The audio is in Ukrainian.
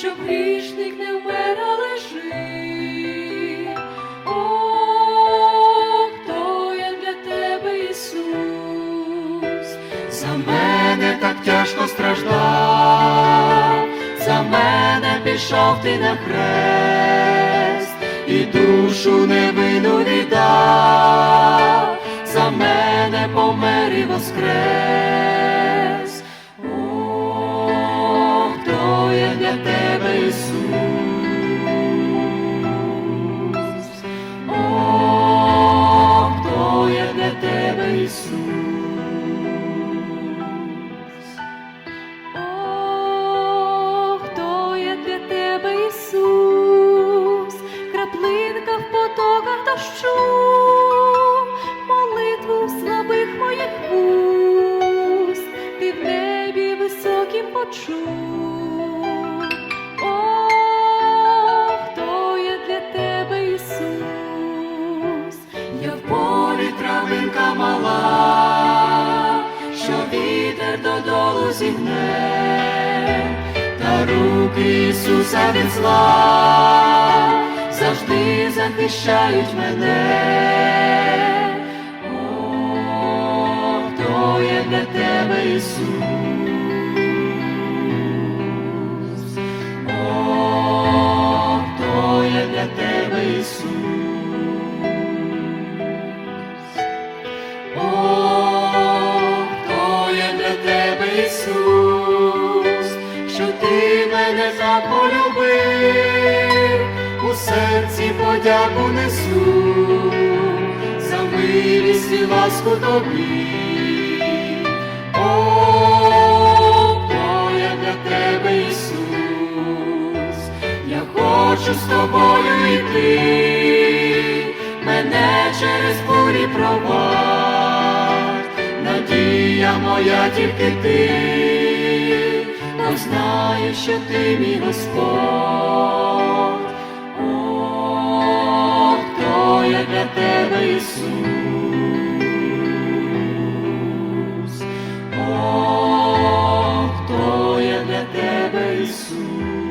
щоб грішник не вмер, а лежить. О, хто я для тебе, Ісус, За мене так тяжко страждав, за мене пішов ти на хрест, і душу невину віддав, за мене помер і воскрес. Тебе, Ісус? О, хто є для тебе, Ісус? О, хто я для тебе, Ісус, краплинка в потоках дощу, Я в полі травинка мала, що вітер додолу зігне, та руки Ісуса від зла завжди захищають мене. О, хто є для тебе, Ісус? Мене так полюбив, у серці подяку несу, за милість і ласку тобі. О, є для тебе, Ісус, я хочу з тобою йти, мене через бурі провадь, надія моя тільки ти, що ти мій Господь, О, хто я для тебе Ісус, О, хто я для тебе Ісус.